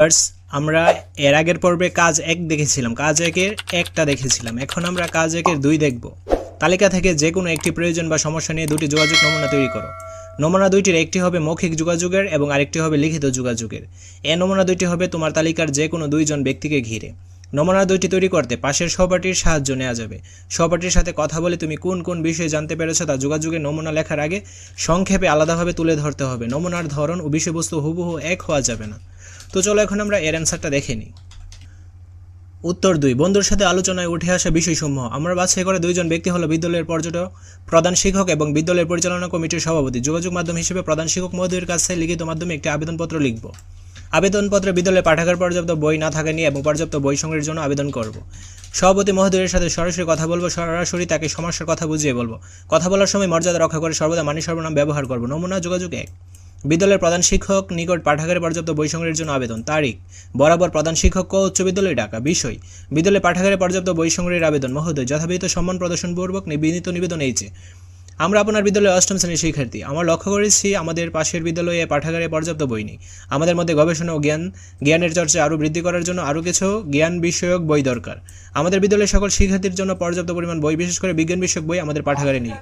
Viewers, আমরা এর আগের পর্বে কাজ এক দেখেছিলাম কাজ একের একটা দেখেছিলাম। এখন আমরা কাজ একের দুই দেখব। তালিকা থেকে যে কোনো একটি প্রয়োজন বা সমস্যা নিয়ে দুটি যোগাযোগ নমুনা তৈরি করো। নমুনা দুইটির একটি হবে মৌখিক যোগাযোগের এবং আরেকটি হবে লিখিত যোগাযোগের। এ নমুনা দুইটি হবে তোমার তালিকার যে কোনো দুইজন ব্যক্তিকে ঘিরে। নমুনা দুইটি তৈরি করতে পাশের সহপাঠীর সাহায্য নেওয়া যাবে। সহপাঠীর সাথে কথা বলে তুমি কোন কোন বিষয়ে জানতে পেরেছ তা যোগাযোগের নমুনা লেখার আগে সংক্ষেপে আলাদাভাবে তুলে ধরতে হবে। নমুনার ধরন ও বিষয়বস্তু হুবহু এক হওয়া যাবে না। তো চলো এখন আমরা এর অ্যান্সারটা দেখে নিই। উত্তর দুই, বন্ধুর সাথে আলোচনায় উঠে আসা বিষয়সমূহ। আমরা বাছাই করে দুইজন ব্যক্তি হলো বিদ্যালয়ের পর্যটক, প্রধান শিক্ষক এবং বিদ্যালয়ের পরিচালনা কমিটির সভাপতি। যোগাযোগ মাধ্যম হিসেবে প্রধান শিক্ষক মহোদয়ের কাছে লিখিত মাধ্যমে একটি আবেদনপত্র লিখব। আবেদনপত্রে বিদ্যালয়ে পাঠাগার পর্যাপ্ত বই না থাকা নিয়ে এবং পর্যাপ্ত বই সংগ্রহের জন্য আবেদন করব। সভাপতি মহোদয়ের সাথে সরাসরি কথা বলব, সরাসরি তাকে সমস্যার কথা বুঝিয়ে বলব। কথা বলার সময় মর্যাদা রক্ষা করে সর্বদা মানি সর্বনাম ব্যবহার করব। নমুনা যোগাযোগ এক। বিদ্যালয়ের প্রধান শিক্ষক নিকট পাঠাগারে পর্যাপ্ত বই সংগ্রহের জন্য আবেদন। তারিখ, বরাবর প্রধান শিক্ষক ও উচ্চ বিদ্যালয় ডাকা বিষয়, বিদ্যালয়ে পাঠাগারে পর্যাপ্ত বই সংগ্রহের আবেদন। মহোদয় যথাবিহিত সম্মান প্রদর্শনপূর্বক বিনীত নিবেদন এইছে আমরা আপনার বিদ্যালয়ে অষ্টম শ্রেণির শিক্ষার্থী। আমরা লক্ষ্য করেছি আমাদের পাশের বিদ্যালয়ে পাঠাগারে পর্যাপ্ত বই নেই। আমাদের মধ্যে গবেষণা ও জ্ঞান, জ্ঞানের চর্চা আরও বৃদ্ধি করার জন্য আরও কিছু জ্ঞান বিষয়ক বই দরকার। আমাদের বিদ্যালয়ের সকল শিক্ষার্থীর জন্য পর্যাপ্ত পরিমাণ বই, বিশেষ করে বিজ্ঞান বিষয়ক বই আমাদের পাঠাগারে নেই।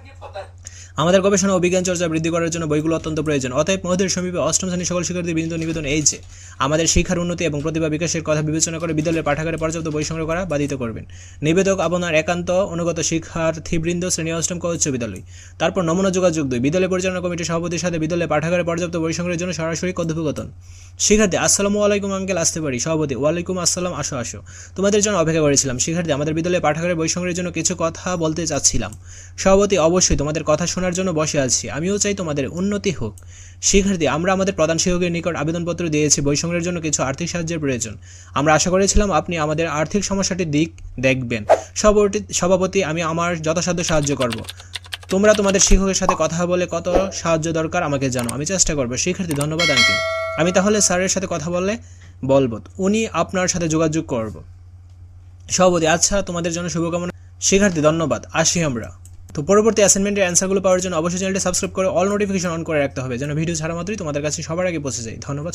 আমাদের গবেষণা ও বিজ্ঞান চর্চা বৃদ্ধি করার জন্য বইগুলো অত্যন্ত প্রয়োজন। অতএব মহোদয়ের সমীপে অষ্টম শ্রেণির সকল শিক্ষার্থীর বিনীত নিবেদন এই যে, আমাদের শিক্ষার উন্নতি এবং প্রতিভা বিকাশের কথা বিবেচনা করে বিদ্যালয়ের পাঠাগারে পর্যাপ্ত বই সংগ্রহ করা বাধিত করবেন। নিবেদক আপনার একান্ত অনুগত শিক্ষার্থীবৃন্দ, শ্রেণি অষ্টম ক উচ্চ বিদ্যালয়। তারপর নমুনা যোগাযোগ দুই। বিদ্যালয় পরিচালনা কমিটির সভাপতির সাথে বিদ্যালয়ে পাঠাগারে পর্যাপ্ত বই সংগ্রহের জন্য সরাসরি কথোপকথন। শিক্ষার্থী, আসসালামু আলাইকুম আঙ্কেল আসতে পারি? সভাপতি, ওয়ালাইকুম আসসালাম, আসো আসো। তোমাদের জন্য অপেক্ষা করেছিলাম। শিক্ষার্থী, আমাদের বিদ্যালয়ে পাঠাগারে বই সংগ্রহের জন্য কিছু কথা বলতে চাচ্ছিলাম। সভাপতি, অবশ্যই তোমাদের কথা শোনার জন্য বসে আছি। আমিও চাই তোমাদের উন্নতি হোক। শিক্ষার্থী, আমরা আমাদের প্রধান শিক্ষকের নিকট আবেদনপত্র দিয়েছি। বই সংগ্রহের জন্য কিছু আর্থিক সাহায্যের প্রয়োজন। আমরা আশা করেছিলাম আপনি আমাদের আর্থিক সমস্যাটির দিক দেখবেন। সভাপতি সভাপতি, আমি আমার যথাসাধ্য সাহায্য করব। তোমরা তোমাদের শিক্ষকের সাথে কথা বলে কত সাহায্য দরকার আমাকে জানো আমি চেষ্টা করব। শিক্ষার্থী, ধন্যবাদ, আঙ্কেল। আমি তাহলে স্যারের সাথে কথা বললে বলব। উনি আপনার সাথে যোগাযোগ করব। সভাপতি আচ্ছা তোমাদের জন্য শুভকামনা। শিক্ষার্থী, ধন্যবাদ। আসি আমরা। তো পরবর্তী অ্যাসাইনমেন্টের অ্যান্সারগুলো পাওয়ার জন্য অবশ্যই চ্যানেলটি সাবস্ক্রাইব করে অল নোটিফিকেশন অন করে রাখতে হবে, যেন ভিডিও ছাড়া মাত্রই তোমাদের কাছে সবার আগে পৌঁছে যায় ধন্যবাদ।